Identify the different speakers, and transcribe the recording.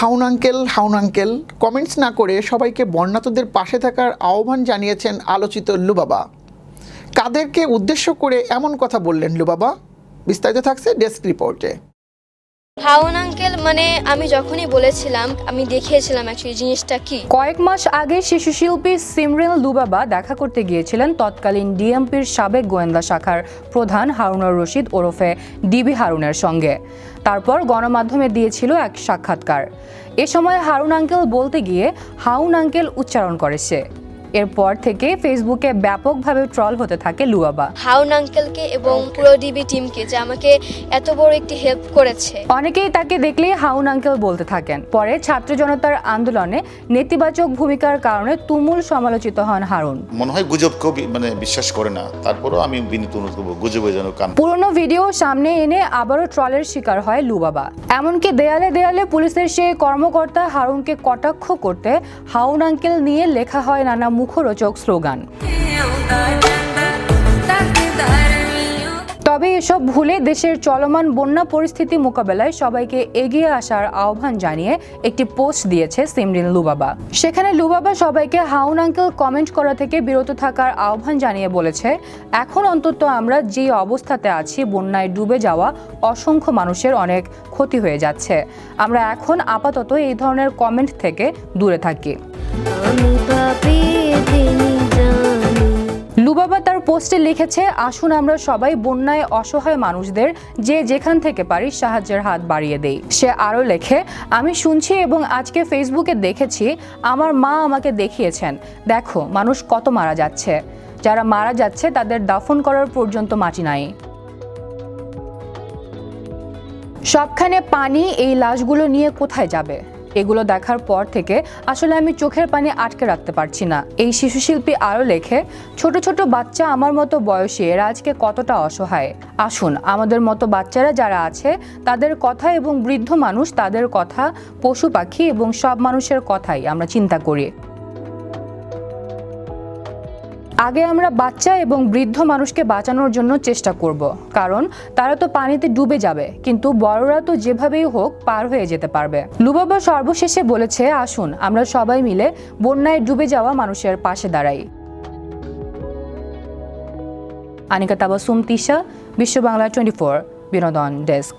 Speaker 1: হাউন uncle হাউন uncle comments না করে সবাইকে বর্ণাতদের পাশে থাকার আহ্বান জানিয়েছেন আলোচিত লুবাবা। কাদেরকে উদ্দেশ্য করে এমন কথা বললেন লুবাবা? বিস্তারিত থাকছে ডেস্ক রিপোর্টে।
Speaker 2: হাউন আঙ্কেল মানে আমি যখনই বলেছিলাম, আমি দেখিয়েছিলাম অ্যাকচুয়ালি জিনিসটা কি?
Speaker 3: কয়েক মাস আগে শিশু শিল্পী সিমরেন লুবাবা দেখা করতে গিয়েছিলেন তৎকালীন ডিএমপির সাবেক গোয়েন্দা শাখার প্রধান হারুনুর রশিদ ওরফে ডিবি হারুনের সঙ্গে। তারপর গণমাধ্যমে দিয়েছিল এক সাক্ষাৎকার। এ সময় হারুন আঙ্কেল বলতে গিয়ে হাউন আঙ্কেল উচ্চারণ করে সে। এরপর থেকে ফেসবুকে ব্যাপকভাবে ট্রল হতে থাকে লুবাবা
Speaker 2: হাউন আঙ্কেলকে এবং পুরো ডিবি টিমকে যে আমাকে এত বড় একটি হেল্প করেছে।
Speaker 3: অনেকেই তাকে দেখলেই হাউন আঙ্কেল বলতে থাকেন। পরে ছাত্র জনতার আন্দোলনে নেতিবাচক ভূমিকার কারণে তুমুল সমালোচিত হন হারুন।
Speaker 4: মনে হয় গুজবকেও বি- মানে বিশ্বাস করে না। তারপরেও আমি বিনীত অনুরোধ করব গুজবে যেন কান
Speaker 3: পুরনো ভিডিও সামনে এনে আবারও ট্রলের শিকার হয় লুবাবা। এমনকি দেয়ালে দেয়ালে পুলিশের সেই কর্মকর্তা হারুনকে কটাক্ষ করতে হাউন আঙ্কেল নিয়ে লেখা হয় নানা মুখরোচক স্লোগান। তবে এসব ভুলে দেশের চলমান বন্যা পরিস্থিতি মোকাবেলায় সবাইকে এগিয়ে আসার আহ্বান জানিয়ে একটি পোস্ট দিয়েছে সিমরিন লুবাবা। সেখানে লুবাবা সবাইকে হাউন আঙ্কেল কমেন্ট করা থেকে বিরত থাকার আহ্বান জানিয়ে বলেছে, এখন অন্তত আমরা যে অবস্থাতে আছি, বন্যায় ডুবে যাওয়া অসংখ্য মানুষের অনেক ক্ষতি হয়ে যাচ্ছে। আমরা এখন আপাতত এই ধরনের কমেন্ট থেকে দূরে থাকি। লুবাবা তার পোস্টে লিখেছে, আসুন আমরা সবাই বন্যায় অসহায় মানুষদের যে যেখান থেকে পারি সাহায্যের হাত বাড়িয়ে দেই। সে আরও লেখে, আমি শুনছি এবং আজকে ফেসবুকে দেখেছি, আমার মা আমাকে দেখিয়েছেন। দেখো, মানুষ কত মারা যাচ্ছে। যারা মারা যাচ্ছে, তাদের দাফন করার পর্যন্ত মাটি নাই। সবখানে পানি, এই লাশগুলো নিয়ে কোথায় যাবে? এগুলো দেখার পর থেকে আসলে আমি চোখের পানি আটকে রাখতে পারছি না। এই শিশু শিল্পী আরও লেখে, ছোট ছোট বাচ্চা আমার মতো বয়সে, এরা আজকে কতটা অসহায়? আসুন, আমাদের মতো বাচ্চারা যারা আছে, তাদের কথা এবং বৃদ্ধ মানুষ তাদের কথা, পশু পাখি এবং সব মানুষের কথাই আমরা চিন্তা করি। আগে আমরা বাচ্চা এবং বৃদ্ধ মানুষকে বাঁচানোর জন্য চেষ্টা করব। কারণ তারা তো পানিতে ডুবে যাবে, কিন্তু বড়রা তো যেভাবেই হোক পার হয়ে যেতে পারবে। লুবাবা সর্বশেষে বলেছে, আসুন, আমরা সবাই মিলে বন্যায় ডুবে যাওয়া মানুষের পাশে দাঁড়াই। আনিকা তাবাসুম তিশা, বিশ্ব বাংলা টোয়েন্টি ফোর, বিনোদন ডেস্ক।